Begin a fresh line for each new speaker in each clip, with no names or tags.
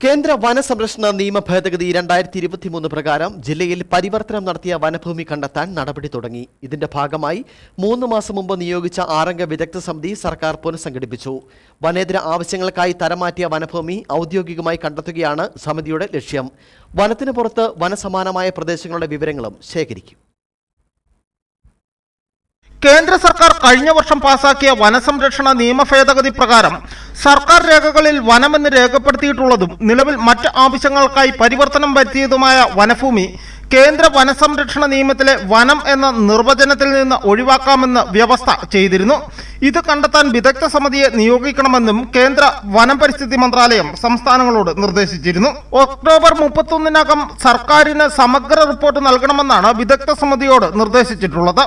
കേന്ദ്ര വനസംരക്ഷണ നിയമ ഭേദഗതി രണ്ടായിരത്തി ഇരുപത്തിമൂന്ന് പ്രകാരം ജില്ലയിൽ പരിവർത്തനം നടത്തിയ വനഭൂമി കണ്ടെത്താൻ നടപടി തുടങ്ങി. ഇതിന്റെ ഭാഗമായി മൂന്ന് മാസം മുമ്പ് നിയോഗിച്ച ആറംഗ വിദഗ്ധ സമിതി സർക്കാർ പുനഃസംഘടിപ്പിച്ചു. വനേതര ആവശ്യങ്ങൾക്കായി തരമാറ്റിയ വനഭൂമി ഔദ്യോഗികമായി കണ്ടെത്തുകയാണ് സമിതിയുടെ ലക്ഷ്യം. വനത്തിന് പുറത്ത് വനസമാനമായ പ്രദേശങ്ങളുടെ വിവരങ്ങളും ശേഖരിക്കും.
കേന്ദ്ര സർക്കാർ കഴിഞ്ഞ വർഷം പാസാക്കിയ വനസംരക്ഷണ നിയമ ഭേദഗതി പ്രകാരം സർക്കാർ രേഖകളിൽ വനമെന്ന് രേഖപ്പെടുത്തിയിട്ടുള്ളതും നിലവിൽ മറ്റ് ആവശ്യങ്ങൾക്കായി പരിവർത്തനം വരുത്തിയതുമായ വനഭൂമി കേന്ദ്ര വനസംരക്ഷണ നിയമത്തിലെ വനം എന്ന നിർവചനത്തിൽ നിന്ന് ഒഴിവാക്കാമെന്ന് വ്യവസ്ഥ ചെയ്തിരുന്നു. ഇത് കണ്ടെത്താൻ വിദഗ്ധ സമിതിയെ നിയോഗിക്കണമെന്നും കേന്ദ്ര വനം പരിസ്ഥിതി മന്ത്രാലയം സംസ്ഥാനങ്ങളോട് നിർദ്ദേശിച്ചിരുന്നു. ഒക്ടോബർ മുപ്പത്തൊന്നിനകം സർക്കാരിന് സമഗ്ര റിപ്പോർട്ട് നൽകണമെന്നാണ് വിദഗ്ധ സമിതിയോട് നിർദ്ദേശിച്ചിട്ടുള്ളത്.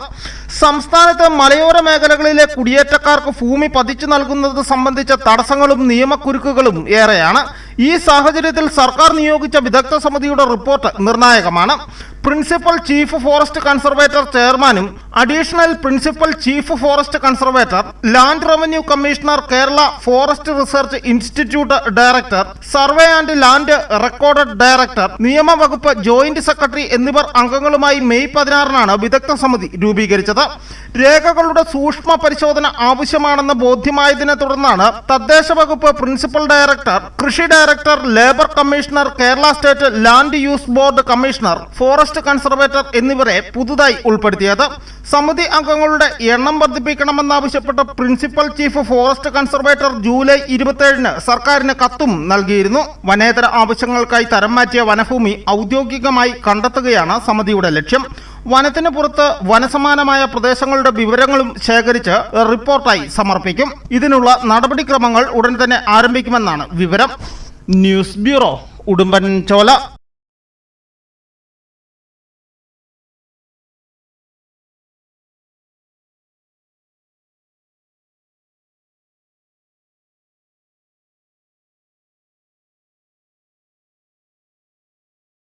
സംസ്ഥാനത്ത് മലയോര മേഖലകളിലെ കുടിയേറ്റക്കാർക്ക് ഭൂമി പതിച്ചു നൽകുന്നത് സംബന്ധിച്ച തടസ്സങ്ങളും നിയമക്കുരുക്കുകളും ഏറെയാണ്. ഈ സാഹചര്യത്തിൽ സർക്കാർ നിയോഗിച്ച വിദഗ്ധ സമിതിയുടെ റിപ്പോർട്ട് നിർണായകമാണ്. പ്രിൻസിപ്പൽ ചീഫ് ഫോറസ്റ്റ് കൺസർവേറ്റർ ചെയർമാനും additional principal chief forest conservator land revenue commissioner Kerala forest research institute director survey and land record director നിയമവകുപ്പ് joint secretary എന്നിവർ അംഗങ്ങളുമായി മെയ് പതിനാറിനാണ് വിദഗ്ധ സമിതി രൂപീകരിച്ചത്. രേഖകളുടെ സൂക്ഷ്മ പരിശോധന ആവശ്യമാണെന്ന് ബോധ്യമായതിനെ തുടർന്നാണ് തദ്ദേശ വകുപ്പ് പ്രിൻസിപ്പൽ ഡയറക്ടർ കൃഷി director labour commissioner Kerala state land use board commissioner forest conservator എന്നിവരെ പുതുതായി ഉൾപ്പെടുത്തിയത്. സമിതി അംഗങ്ങളുടെ എണ്ണം വർദ്ധിപ്പിക്കണമെന്നാവശ്യപ്പെട്ട principal chief forest conservator July ഇരുപത്തിയേഴിന് സർക്കാരിന് കത്തും നൽകിയിരുന്നു. വനേതര ആവശ്യങ്ങൾക്കായി തരം മാറ്റിയ വനഭൂമി ഔദ്യോഗികമായി കണ്ടെത്തുകയാണ് സമിതിയുടെ ലക്ഷ്യം. വനത്തിന് പുറത്ത് വനസമാനമായ പ്രദേശങ്ങളുടെ വിവരങ്ങളും ശേഖരിച്ച് റിപ്പോർട്ടായി സമർപ്പിക്കും. ഇതിനുള്ള നടപടിക്രമങ്ങൾ ഉടൻ തന്നെ ആരംഭിക്കുമെന്നാണ് വിവരം. ന്യൂസ് ബ്യൂറോ ഉടുമ്പൻ ചോല